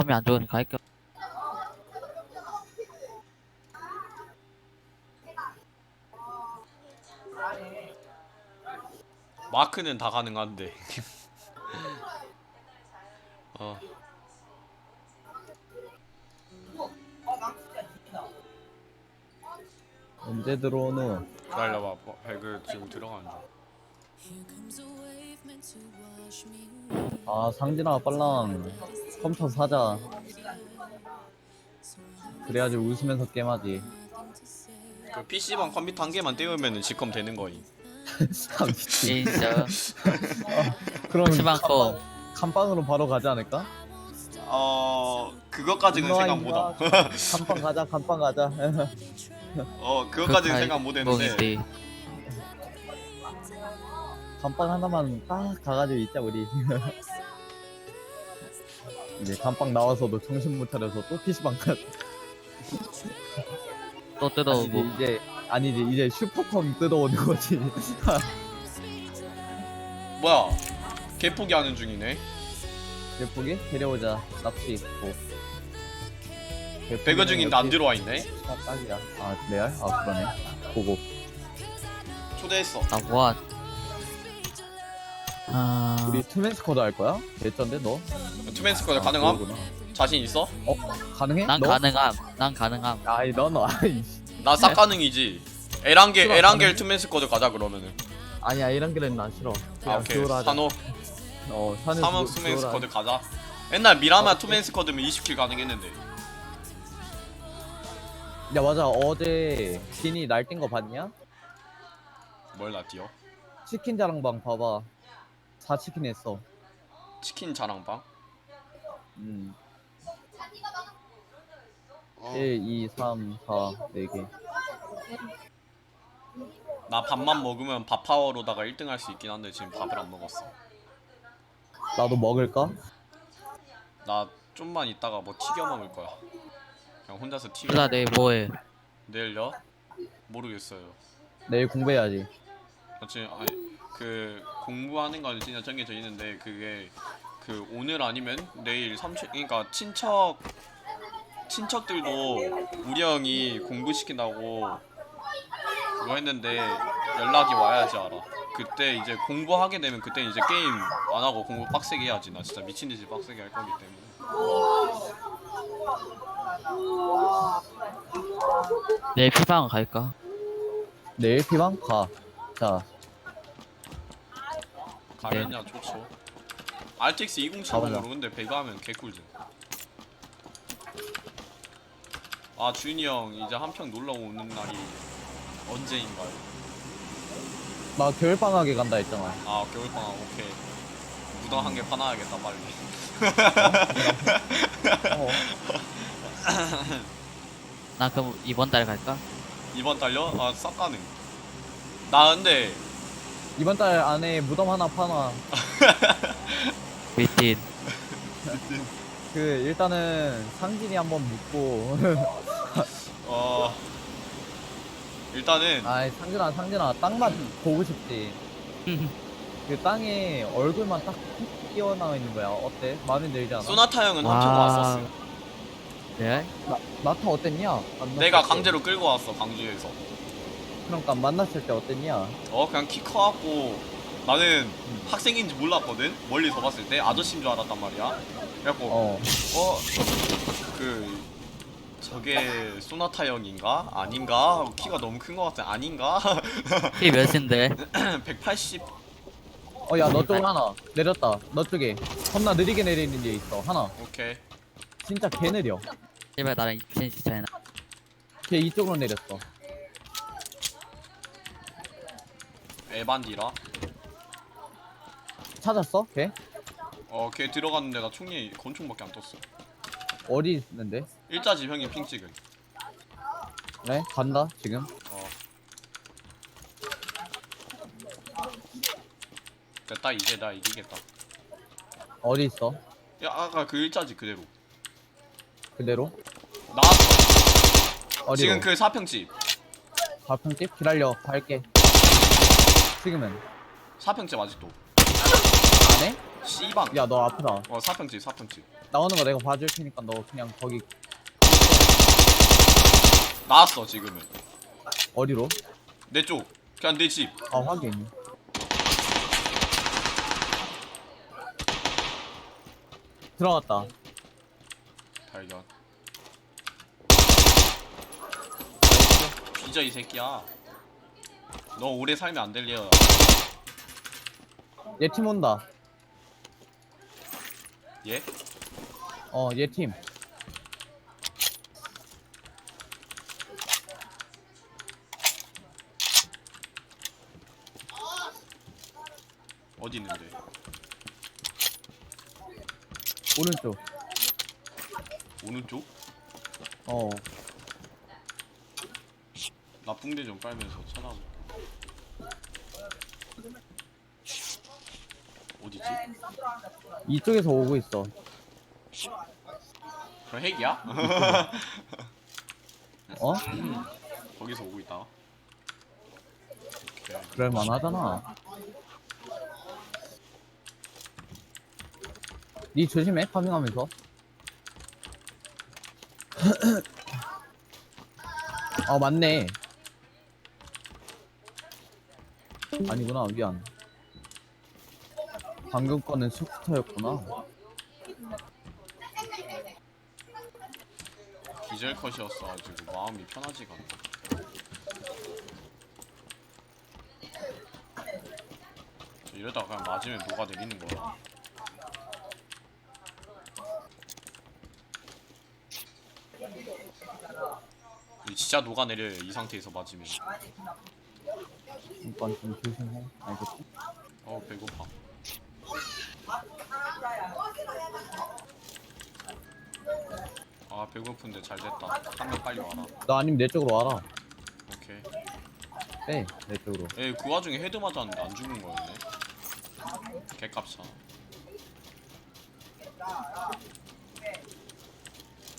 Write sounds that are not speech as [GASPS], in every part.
컴이 안 좋으니까 할게. 마크는 다 가능한데. [LAUGHS] 어. 언제 들어오노? 기다려봐. 뭐, 배그 지금 들어가는 중. 아 상진아 빨랑 컴퓨터 사자 그래야지 웃으면서 게임하지 그 PC방 컴퓨터 한 개만 떼우면은 직컴 되는 거임. [LAUGHS] 상진 진짜. 그럼 PC방컴. 감방으로 바로 가지 않을까? 어 그것까지는 생각 못 함. 감방 가자 감방 가자 [LAUGHS] 어 그것까지는 생각 못 했는데. 감방 하나만 딱 가가지고 있자 우리 [LAUGHS] 이제 감방 나와서도 정신 못 차려서 또 PC방 가또 아니지 뜯어오고. 이제 아니지 이제 슈퍼컴 뜯어오는 거지 [LAUGHS] 뭐야? 개포기 하는 중이네. 예쁘게 데려오자 납치 있고 배그 중인데 안 들어와 있네. 아, 딱이야 아 레알? 아 그러네 보고 초대했어. 아, 뭐야. 아. 우리 투맨 스쿼드 할 거야? 개쩐데 너? 투맨 스쿼드 아, 가능함? 그거구나. 자신 있어? 어? 가능해? 난 너? 가능함. 난 가능함. 아이 너너 아이 나 싹 가능이지. 에란겔 에란겔. 투맨 스쿼드 가자 그러면은. 아니야 이런 길은 난 싫어 아 그냥 오케이. 하자 산호 어 사막 듀오- 투맨 스쿼드 하자. 가자. 옛날 미라마 어, 투맨 스쿼드면 20킬 가능했는데. 야 맞아 어제 진이 날뛴 거 봤냐? 뭘 나 뛰어? 치킨 자랑방 봐봐 4치킨 했어 치킨 자랑방? 음 어, 1, 2, 3, 4, 4개 나 밥만 먹으면 밥 파워로다가 1등 할 수 있긴 한데 지금 밥을 안 먹었어. 나도 먹을까? 나 좀만 있다가 뭐 튀겨 먹을 거야. 그냥 혼자서 튀겨. 누나 내일 뭐해? 내일요? 모르겠어요. 내일 공부해야지 어찌 아니 그 공부하는 건 진짜 정해져 있는데 그게 그 오늘 아니면 내일 삼촌 그러니까 친척 친척들도 우리 형이 공부 시킨다고 그거 했는데 연락이 와야지 알아. 그때 이제 공부하게 되면 그때 이제 게임 안 하고 공부 빡세게 해야지. 나 진짜 미친 듯이 빡세게 할 거기 때문에. 내일 피방 갈까? 내일 피방? 가. 자, 가면야 좋죠. RTX 2070으로 가보자. 근데 배가하면 개꿀잼. 아 준이 형 이제 한평 놀러 오는 날이 언제인가요? 나 겨울방학에 간다 했잖아. 아 겨울방학 오케이. 무당 한 개 파놔야겠다 빨리. 어. 나 그럼 이번 달 갈까? 이번 달요? 아싹 가능. 나 근데 이번 달 안에 무덤 하나 파놔. 미친. 그, 일단은 상진이 한번 묻고. 어 일단은 아이, 상진아, 상진아, 땅만 보고 싶지. 그 땅에 얼굴만 딱 튀어나와 있는 거야. 어때? 마음에 들지 않아? 소나타 형은 와. 한평 왔었어. 네? 나, 나타 어땠냐? 내가 때. 강제로 끌고 왔어 강주에서. 그러니까 만났을 때 어땠냐? 어 그냥 키 커갖고 나는 학생인지 몰랐거든 멀리서 봤을 때 아저씨인 줄 알았단 말이야 그래갖고 어 어. 그 저게 소나타 형인가 아닌가 하고 키가 너무 큰 것 같아 아닌가 [LAUGHS] 키 몇인데? [CLEARS THROAT] 180 어, 야, 너 쪽으로 하나. 내렸다. 너 쪽에. 겁나 느리게 내리는 게 있어. 하나. 오케이 진짜 개 느려. 제발 나랑 2cm 차이나. 걔 이쪽으로 내렸어. 에반디라 찾았어? 걔? 어 걔 들어갔는데 나 총이 권총밖에 안 떴어 어디 있는데? 일자지 형이 핑 찍은 네? 간다, 지금. 어 됐다 이제 나 이기겠다 어디 있어? 야 아까 그 일자지 그대로 그대로? 나왔어 어디로? 지금 그 사평집 발품집? 기다려, 갈게. 지금은. 사평집 아직도 안 해? 씨방 야, 너 아프다. 어 사평집 사평집 나오는 거 내가 봐줄 테니까 너 그냥 거기 나왔어 지금은 어디로? 내쪽 그냥 내집 아 확인. 들어갔다. 발견 뒤져 이 새끼야 너 오래 살면 안될 리야 얘팀 온다. 얘? 어, 얘 팀. 어디 있는데 오른쪽. 오른쪽? 어. 나쁜 데 좀 빨면서 찾아볼 어디지? 이쪽에서 오고 있어. 그럼 핵이야? [LAUGHS] 어? 거기서 오고 있다. 그럴 만하잖아. 니 조심해, 파밍하면서. [CLEARS THROAT] 아, 맞네. 아니구나, 미안. 방금 거는 스쿠터였구나. 기절 컷이었어 가지고 마음이 편하지가 않아 저 이러다가 그냥 맞으면 녹아내리는 거야 이 진짜 녹아내려요 이 상태에서 맞으면 이건 좀 조심해. 알겠지? 어 배고파 아 배고픈데 잘 됐다 한명 빨리 와라 너 아니면 내 쪽으로 와라. 오케이 네, 내 쪽으로. 에그 와중에 헤드 맞았는데 안 죽은 거였네 개값차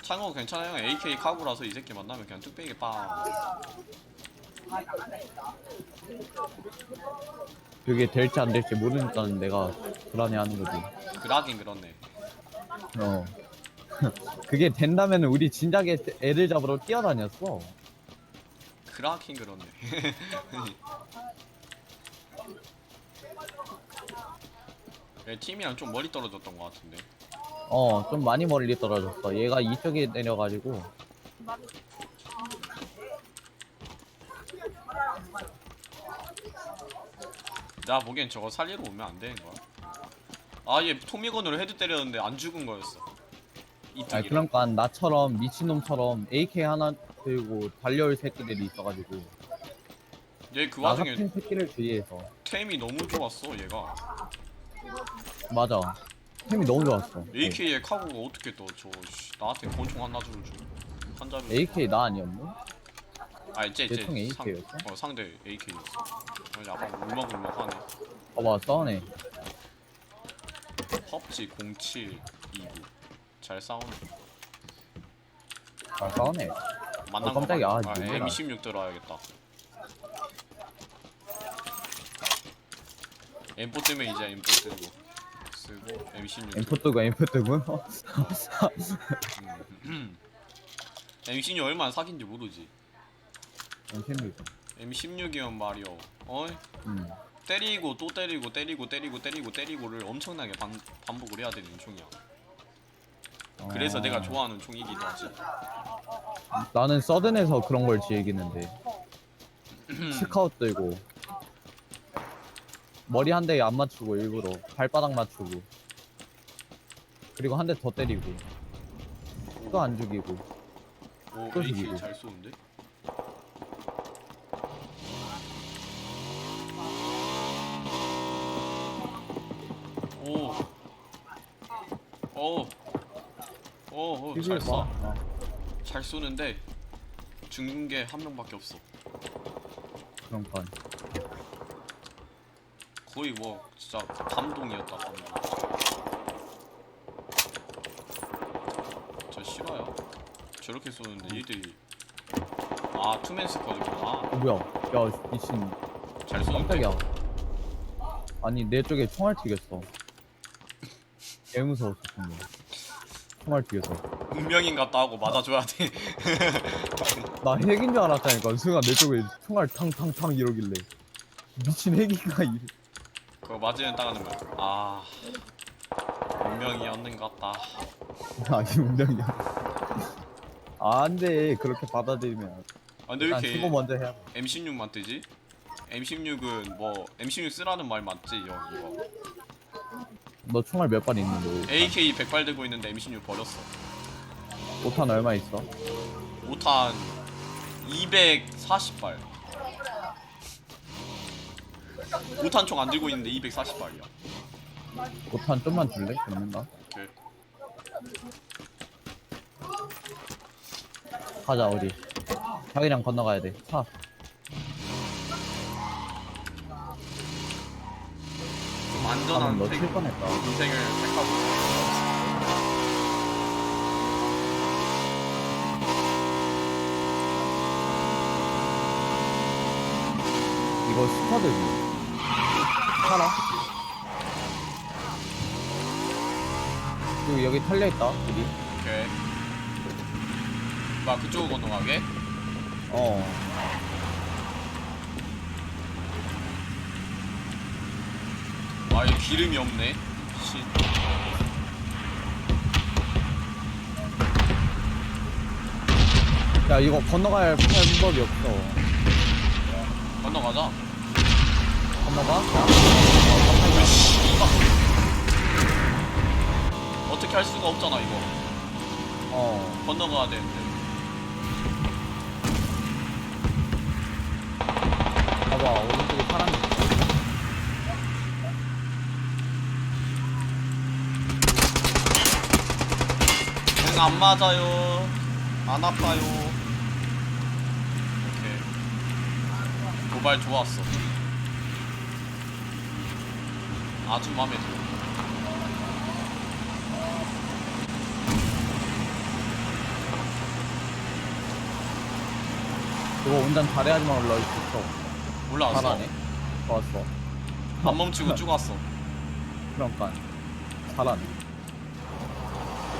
창호 괜찮아 형 AK 카구라서 이 새끼 만나면 그냥 뚝배기 빵 그게 될지 안 될지 모르니까 내가 불안해하는 거지. 그라긴 그렇네 어. 그게 된다면 우리 진작에 애들 잡으러 뛰어다녔어. 그라긴 그렇네 얘 [LAUGHS] 팀이랑 좀 멀리 떨어졌던 것 같은데 어, 좀 많이 멀리 떨어졌어. 얘가 이쪽에 내려가지고. 나 보기엔 저거 살리러 오면 안 되는 거야 아 얘 토미건으로 헤드 때렸는데 안 죽은 거였어 아, 이특이 그러니까 나처럼 미친놈처럼 AK 하나 들고 달려올 새끼들이 있어가지고. 얘그 나 와중에 같은 새끼를 주의해서. 템이 너무 좋았어 얘가 맞아. 템이 너무 좋았어. AK의 카고가 어떻게 떠저 나한테 권총 하나 주를 줘 한자를 AK 나 아니었네? 아니 쟤쟤 쟤총 AK였어? 어 상대 AK였어 어, 약간 울먹울먹하네 봐봐, 싸우네. 펍지 07 2부 잘 싸우네 잘 싸우네. 만난 어, 깜짝이야. 거 아, 맞- 아, 놀래라. M16 들어야겠다 M4 뜨면 이제 M4 뜨고 쓰고 M16 M4 뜨고 M4 뜨고. [LAUGHS] 음. M16 얼마나 사귄지 모르지 M16. M16이면 말이요 어? 음. 때리고 또 때리고 때리고 때리고 때리고 때리고를 엄청나게 반, 반복을 해야 되는 총이야 그래서 어. 내가 좋아하는 총이기도 하지 나는 서든에서 그런 걸 즐기는데 스카웃 들고 머리 한 대 안 맞추고 일부러 발바닥 맞추고 그리고 한 대 더 때리고 또 안 죽이고 오 또 죽이고. 잘 쏘는데? 오. 오. 잘 쏴. 뭐? 어. 잘 쏘는데 죽는 게 한 명밖에 없어. 그러니까 거의 뭐 진짜 감동이었다 감동. 저 싫어요. 저렇게 쏘는데 얘들이 아 투맨 스쿼드구나. 어, 뭐야 야 미친 잘 쏘는데. 깜짝이야 아니 내 쪽에 총알 튀겼어 [LAUGHS] 개 무서웠어 정말 총알 뒤에서. 운명인 같다 하고 맞아줘야 돼. [LAUGHS] 나 핵인 줄 알았다니까. 순간 내 쪽에 총알 탕탕탕 이러길래. 미친 핵인가 이. 그거 맞으면 따가는 거야. 아 운명이었는 것 같다. [LAUGHS] 아니 운명이야. 안돼 그렇게 받아들이면. 아 근데 왜 일단 이렇게 수고 먼저 해야. M16만 뜨지? M16은 뭐 M16 쓰라는 말 맞지 형 이거. 너 총알 몇 발 있는데? AK 100발 들고 있는데 M16 버렸어. 오탄 얼마 있어? 5탄 240발. 5탄 총 안 들고 있는데 240발이야. 오탄 좀만 줄래? 그러면가? 오케이. 가자 어디? 자기랑 건너가야 돼. 차. 좀 안전한 너 생- 칠 뻔했다. 인생을 택하고 이거 스쿼드지. 살아. 그리고 여기 털려 있다. 우리. 오케이. 막 그쪽으로 건너가게? 어. 아, 이 기름이 없네. 씨. 야 이거 건너갈 방법이 없어. 건너가자. 건너가? 왜 씨발. 어떻게 할 수가 없잖아, 이거. 어. 건너가야 되는데. 봐봐 오른쪽에 사람이 있어. 응, 안 맞아요. 안 아파요. 오케이. 도발 좋았어. 아주 마음에 들어. 이거 운전 잘해야지만 올라올 수 있어. 올라왔어. 잘하네. 좋았어. 안 멈추고 쭉 왔어. 그러니까 잘하네.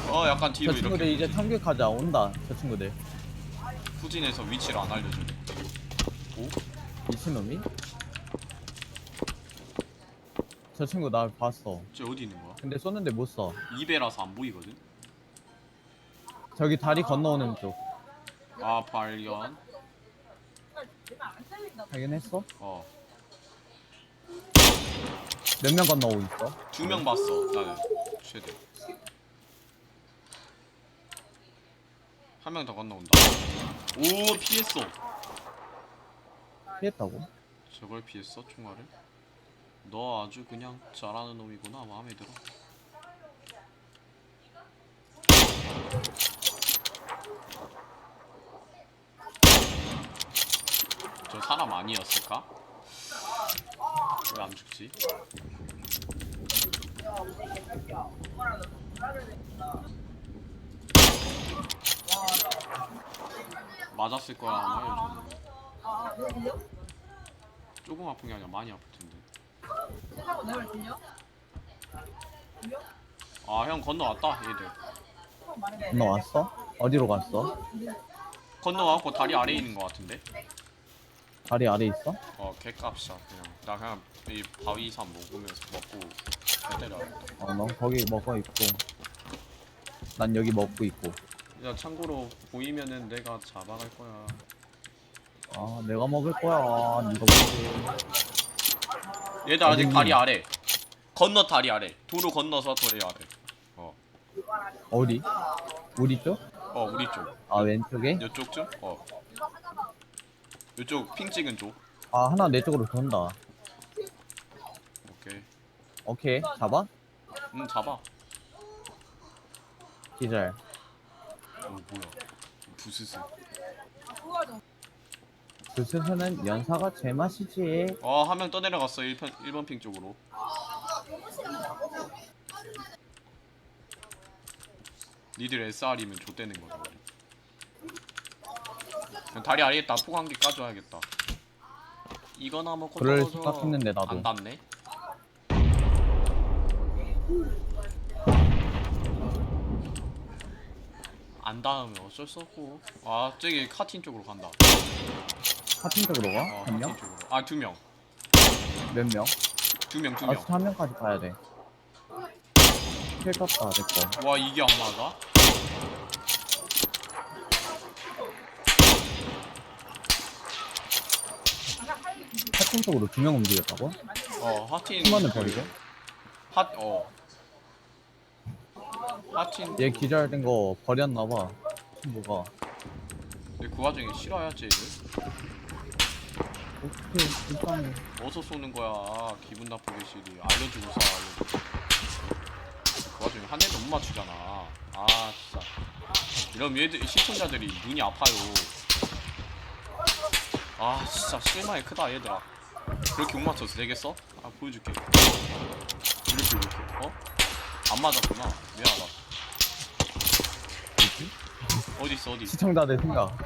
어, 약간 저 뒤로 친구들 이렇게 이제 참교하자 온다. 저 친구들. 후진해서 위치를 안 알려주네. 오? 미친놈이? 저 친구 나 봤어. 쟤 어디 있는 거야? 근데 쏘는데 못 써. 2배라서 안 보이거든? 저기 다리 건너오는 쪽. 아, 발견. 확인했어? 어. 몇명 건너오고 있어? 두명 봤어, 나는. 최대. 한 명 더 건너온다. 오, 피했어. 피했다고? 저걸 피했어, 총알을? 너 아주 그냥 잘하는 놈이구나, 마음에 들어. 저 사람 아니었을까? 왜 안 죽지? 맞았을 거야 아마 요즘. 조금 아픈 게 아니라 많이 아플 텐데. 아형 건너왔다 얘들. 건너왔어? 어디로 갔어? 건너와갖고 다리 아래에 있는 것 같은데. 다리 아래 있어? 어 개값이야 그냥. 나 그냥 이 바위산 먹으면서 먹고 개 때려야겠다. 어, 넌 거기 먹어 있고. 난 여기 먹고 있고. 야 참고로 보이면은 내가 잡아갈 거야. 아, 내가 먹을 거야. 네가 먹지. 얘들 아직 어딨니? 다리 아래. 건너 다리 아래. 도로 건너서 다리 아래. 어. 어디? 우리 쪽? 어 우리 쪽. 아, 왼쪽에? 요쪽쯤? 어. 요쪽 핑 찍은 쪽. 아, 하나 내 쪽으로 돈다. 오케이. 오케이, 잡아? 음 잡아. 기절. 어 뭐야? 부스스. 그 스스는 연사가 제맛이지. 어, 한 명 떠내려갔어. 1번, 1번 핑 쪽으로. 니들 SR이면 좆되는 거다. 그냥 다리 아래에다 폭한개 까줘야겠다. 이거나 먹고 그럴 떨어져. 생각했는데, 나도. 안 닿네. 안 닿으면 어쩔 수 없고 아 저기 카틴 쪽으로 간다 같은 쪽으로 어, 가? 한 카틴 명? 쪽으로 아두명두명 몇 명? 두명 아직 한 명까지 가야 돼. 킬 떴다, 됐고. 와 이게 안 맞아? 같은 쪽으로 두 명 움직였다고? 어 하틴 팀원은 그 버리고? 핫, 어. 하틴. 얘 기절된 거 버렸나봐. 친구가. 근데 그 와중에 싫어야지. 오케이, 일단. 어디서 쏘는 거야. 기분 나쁘게 시리. 알려주고 쏴, 알려주고. 그 와중에 한 대도 못 맞추잖아. 아, 진짜. 이러면 얘들, 시청자들이 눈이 아파요. 아, 진짜 실망이 크다, 얘들아. 그렇게 못 맞춰서 되겠어? 아, 보여줄게. 이렇게, 이렇게. 어? 안 맞았구나. 미안하다. 어디 있어, 어디? 시청자들 생각.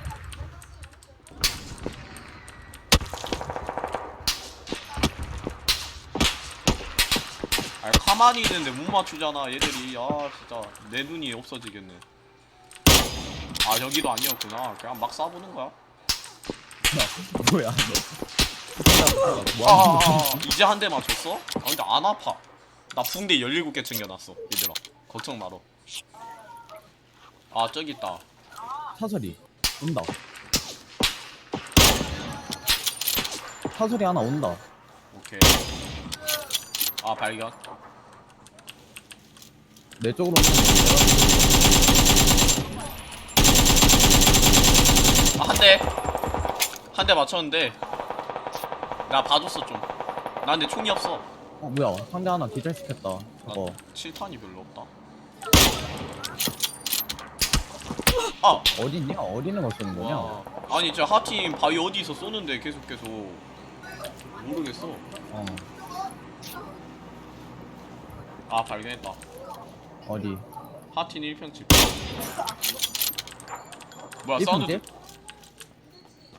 아 가만히 있는데 못 맞추잖아 얘들이 아 진짜 내 눈이 없어지겠네 아 여기도 아니었구나 그냥 막 쏴보는 거야 야, [LAUGHS] 뭐야, 너. 아, 거야? 아, 아, 이제 한 대 맞췄어? 아 근데 안 아파 나 붕대 17개 챙겨놨어 얘들아 걱정 마라 아 저기 있다 사설이. 온다. 사설이 하나 온다. 오케이 아 발견 내 쪽으로 오는 거아 한대 한 대 맞췄는데 나 봐줬어 좀나 근데 총이 없어 어, 뭐야. 상대 하나 기절시켰다. 나 저거. 7탄이 별로 없다 아 어딨냐? 어디는 걸 쏘는 거냐? 와. 아니 진짜 하팀 바위 어디서 쏘는데 계속 계속 모르겠어. 어, 아 발견했다. 어디? 하팀 1평집. 뭐야 1평 사운드 집?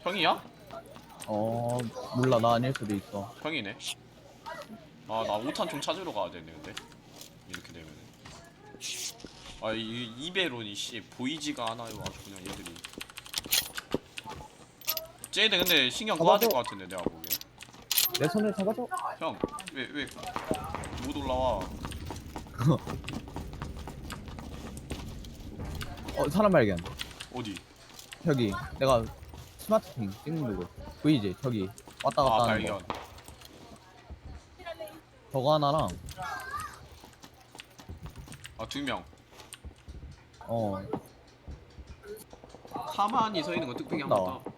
형이야? 어, 몰라. 나 아닐 수도 있어. 형이네. 아나 5탄 좀 찾으러 가야 되네 근데 이렇게 되면. 아 이 이베론이 씨 보이지가 않아요 아주 그냥 얘들이. 쟤들 근데 신경 꺼야 될 것 같은데 내가 보기에. 내 손을 잡아줘. 형, 왜, 왜, 못 올라와? 어, 사람 발견. 어디? 저기. 내가 스마트폰 찍는 거 보이지? 저기. 왔다 갔다 아, 하는 발견. 거. 저거 하나랑, 아, 두 명. 어, 가만히 서 있는 거 뚝배기 한 나와. 번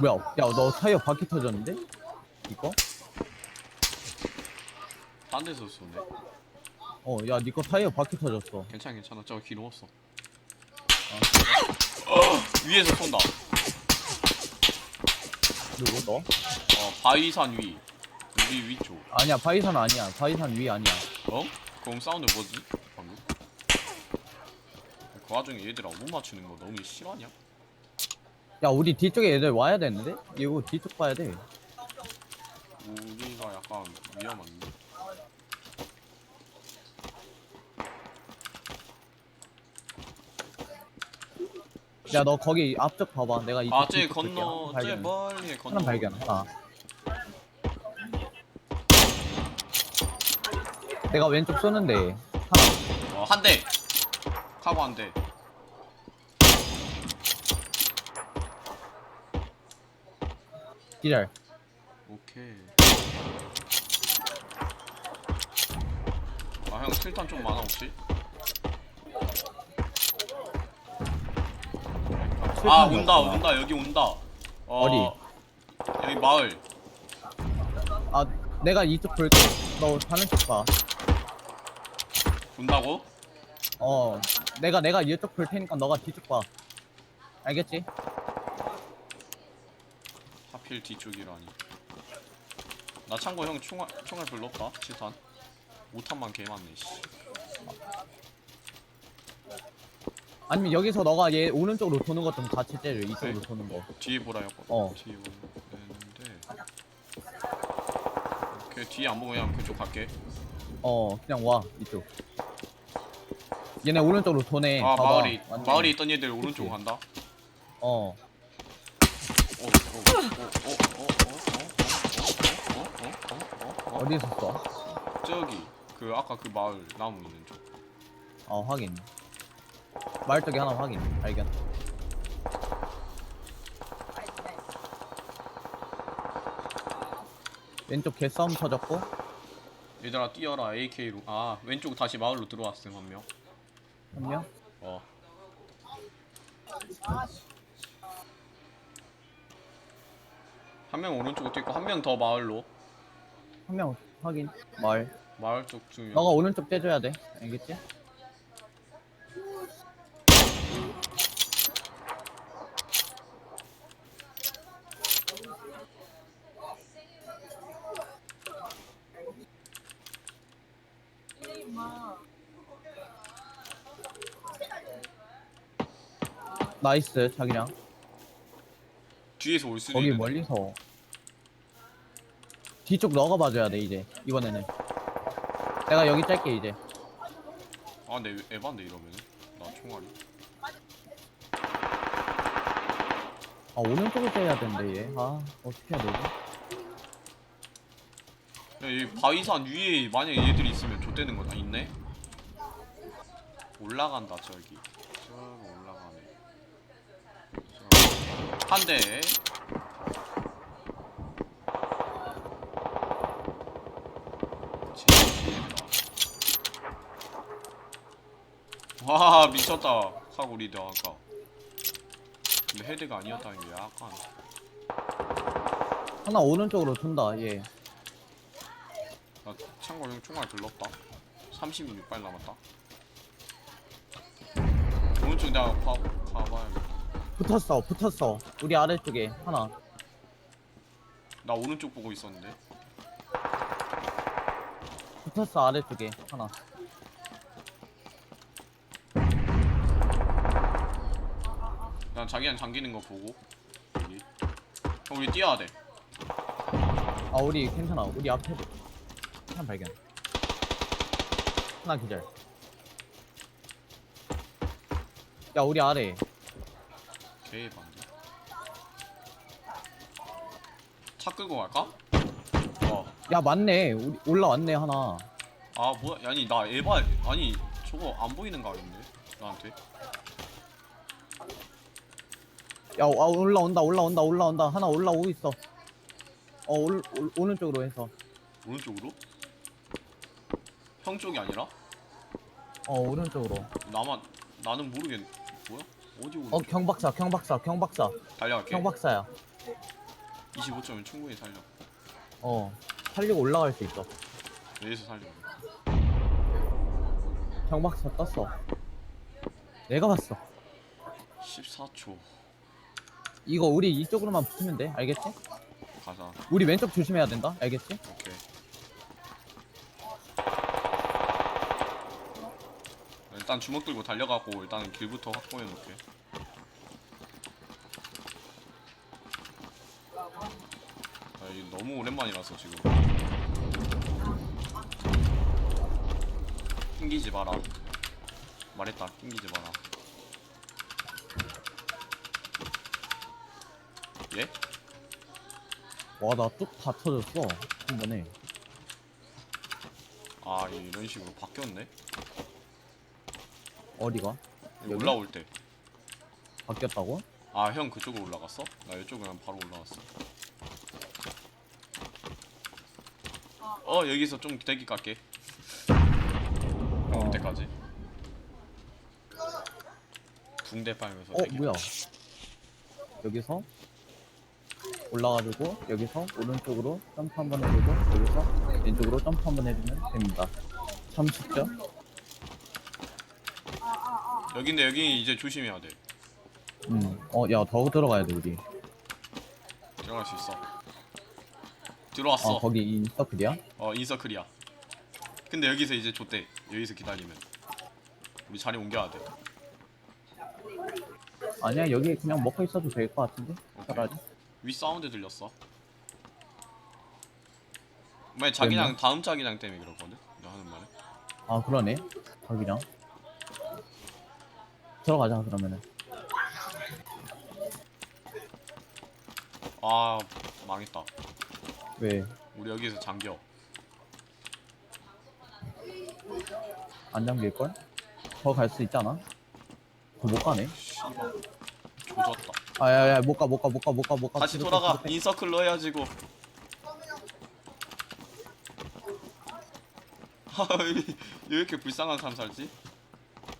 뭐야. 야, 너 타이어 바퀴 터졌는데? 이거? 딴 데서 쏘네. 어, 야, 니거 타이어 바퀴 터졌어. 괜찮아, 괜찮아. 저거 기름 없어. 어, [GASPS] 위에서 쏜다. 누구, 너? 어, 바위산 위. 우리 위쪽. 아니야, 바위산 아니야. 바위산 위 아니야. 어? 그럼 사운드 뭐지? 방금? 그 와중에 얘들아 못 맞추는 거 너무 실화냐? 야, 우리 뒤쪽에 애들 와야 되는데? 이거 뒤쪽 봐야 돼. 우리가 약간 위험한데. 야, 너 거기 앞쪽 봐봐. 내가 이쪽 아, 저기 뒤쪽 볼게. 건너, 발견. 멀리에 건너. 하나 발견. 하나. 내가 왼쪽 쏘는데 하나. 어, 한 대. 카고 한 대. 기절. 오케이. 아, 형, 칠탄 좀 많아, 혹시? 아, 온다. 온다, 여기 온다. 어, 어디? 여기 마을. 아, 내가 이쪽 볼게. 너쪽 봐. 온다고? 어, 내가 내가 이쪽 볼 테니까 너가 뒤쪽 봐. 알겠지? 하필 뒤쪽이라니. 나 참고 형 총알, 총알 별로 없다, 칠탄. 5탄만 개 많네, 씨. 아니면 여기서 너가 얘 오른쪽으로 도는 것 좀 같이 째려. 이쪽으로 네? 도는 거. 뒤에 보라 했거 그 뒤에 안 보고 그냥 그쪽 갈게. 어 그냥 와 이쪽 얘네 오른쪽으로 도네 아 봐봐. 마을이 완전. 마을이 있던 얘들 오른쪽으로 간다. 어 어, 어, 어, 어, 어, 어, 어, 어, 어, 어, 어, 어, 어, 어, 어, 어. 어디서 써? 저기 그 아까 그 마을 나무 있는 쪽. 어 확인 마을 쪽에 하나 확인 발견 왼쪽 개싸움 터졌고 얘들아 뛰어라 AK로 아 왼쪽 다시 마을로 들어왔음 한명 한 명. 어. 한 명 오른쪽으로 뛰고 한 명 더 마을로 한 명 확인. 마을. 마을 쪽 중에 너가 오른쪽 떼줘야 돼. 알겠지? 나이스 자기랑 뒤에서 올 수도 거기 있는데. 멀리서. 뒤쪽 너가 봐줘야 돼 이제. 이번에는. 내가 여기 짤게 이제. 아 근데 에반데 이러면은? 나 총알이. 아 오른쪽을 째야 되는데 얘아 어떻게 해야 되지? 야이 바위산 위에 만약에 얘들이 있으면 좆되는 거다 있네? 올라간다 저기 저거 올라가네 한 대. 와 미쳤다. 사고리도 아까. 근데 헤드가 아니었다는 게. 약간. 하나 오른쪽으로 둔다 얘 나 참고로 형 총알 들렀다. 36발 남았다. 오른쪽 내가 가, 가봐야겠다 붙었어 붙었어. 우리 아래쪽에 하나. 나 오른쪽 보고 있었는데. 붙었어 아래쪽에 하나. 난 자기한 잠기는 거 보고. 여기. 형 우리 뛰어야 돼. 아 우리 괜찮아. 우리 앞에 하나 발견. 하나 기절. 야 우리 아래 개반데 차 끌고 갈까? 어. 야 맞네 우리 올라왔네 하나 아 뭐야 아니 나 에바 아니 저거 안 보이는 거 아닌데 나한테 야 아, 올라온다 올라온다 올라온다 하나 올라오고 있어 어 올, 올, 오른쪽으로 해서 오른쪽으로? 형 쪽이 아니라? 어 오른쪽으로 나만 나는 모르겠 뭐야? 어디? 어 경박사 경박사 경박사. 달려갈게. 경박사야. 25점은 충분히 살려. 어 살리고 올라갈 수 있어. 여기서 살려. 경박사 떴어. 내가 봤어. 14초. 이거 우리 이쪽으로만 붙으면 돼. 알겠지? 가자. 우리 왼쪽 조심해야 된다. 알겠지? 오케이 일단 주먹 들고 달려가고 일단은 길부터 확보해 놓을게. 아, 이게 너무 오랜만이라서 지금. 낑기지 마라. 말했다. 낑기지 마라. 예? 와 나 뚝 다 터졌어. 한 번에. 아 이런 식으로 바뀌었네 어디가? 여기? 올라올 때 바뀌었다고? 아 형 그쪽으로 올라갔어? 나 이쪽으로 그냥 바로 올라갔어 어 여기서 좀 대기 깎게 어, 어. 그때까지 붕대 빨면서 어 대기 뭐야 여기서 올라가지고 여기서 오른쪽으로 점프 한 번 해주고 여기서 왼쪽으로 점프 한 번 해주면 됩니다 참 쉽죠? 여긴데 여기 이제 조심해야 돼. 음 어 야 더 들어가야 돼 우리. 들어갈 수 있어. 들어왔어. 아 거기 인서클이야? 어 인서클이야. 근데 여기서 이제 좆대. 여기서 기다리면. 우리 자리 옮겨야 돼. 아니야 여기 그냥 먹고 있어도 될 것 같은데? 차라리. 위 사운드 들렸어. 만약 자기장 다음 자기장 때문에 그렇거든. 나 하는 말은. 아 그러네. 자기장 들어가자 그러면은 아 망했다. 왜 우리 여기서 잠겨. 안 잠길 걸? 더 갈 수 있잖아 더 못 가네 씨발. 조졌다. 아야야 못 가 못 가 못 가 못 가 못가 다시 돌아가. 인서클로 해야지고. [LAUGHS] 왜 이렇게 불쌍한 삶 살지?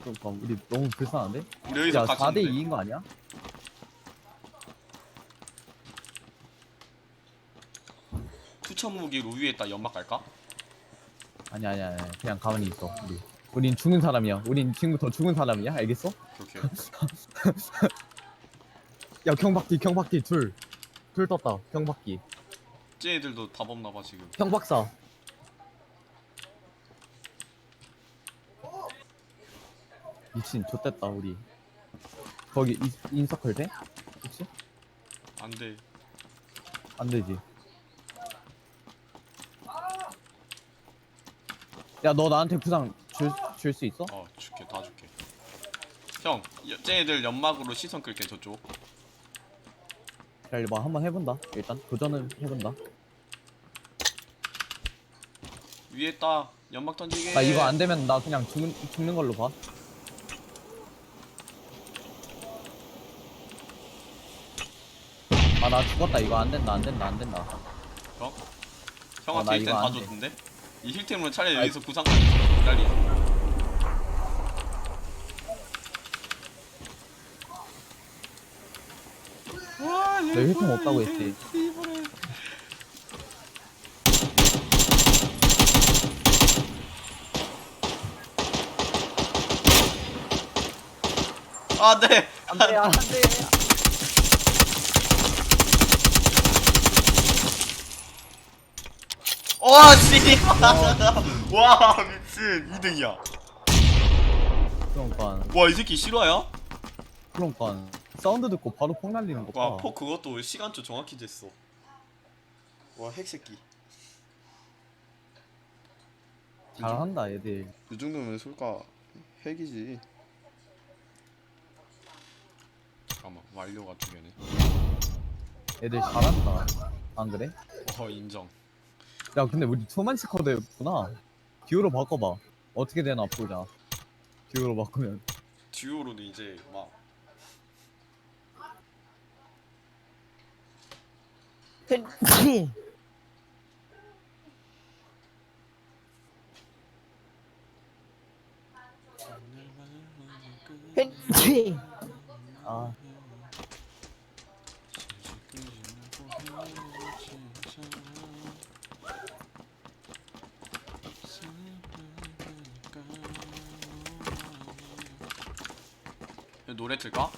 그러니까 우리 너무 불쌍한데? 우리 여기서 야 같이 4대 있는데. 2인 거 아니야? 투척 무기로 위에다 연막 갈까? 아니 아니 아니 그냥 가만히 있어 우리 우린 죽은 사람이야 우린 지금부터 죽은 사람이야 알겠어? 그렇게. [LAUGHS] 야 경박기 경박기 둘둘 떴다 경박기 쟤네들도 답 없나 봐 지금. 경박사 미친 좆됐다 우리 거기 인, 인서클 돼? 혹시? 안 돼. 안 되지 야 너 나한테 부상 줄 수 있어? 어 줄게 다 줄게. 형, 여- 쟤네들 연막으로 시선 끌게 저쪽. 기다려봐 뭐 한번 해본다 일단 도전은 해본다 위에 딱 연막 던지게. 나 이거 안 되면 나 그냥 죽는, 죽는 걸로 봐 아 나 죽었다 이거 안 된다 안 된다 안 된다 형? 어, 형한테 나 일단 이거 다 안 돼. 줬는데? 이 힐템으로 차라리 아이. 여기서 구상 기다리. 너 힐통 없다고 했지 아 네. 안돼 안돼 와 씨발. 와 미친 2등이야. 그러니까 와이 새끼 실화야? 그러니까 사운드 듣고 바로 폭 날리는 거와 봐. 폭 그것도 시간초 정확히 쟀어. 와 핵새끼. 잘한다 얘들 이 정도면 솔까 핵이지. 잠깐만 완료가 두 개네. 얘들 잘한다 안 그래? 어 인정. 야 근데 우리 투만 스쿼드였구나. 듀오로 바꿔봐. 어떻게 되나 보자. 듀오로 바꾸면. 듀오로는 이제 막 [LAUGHS] 아 노래 틀까?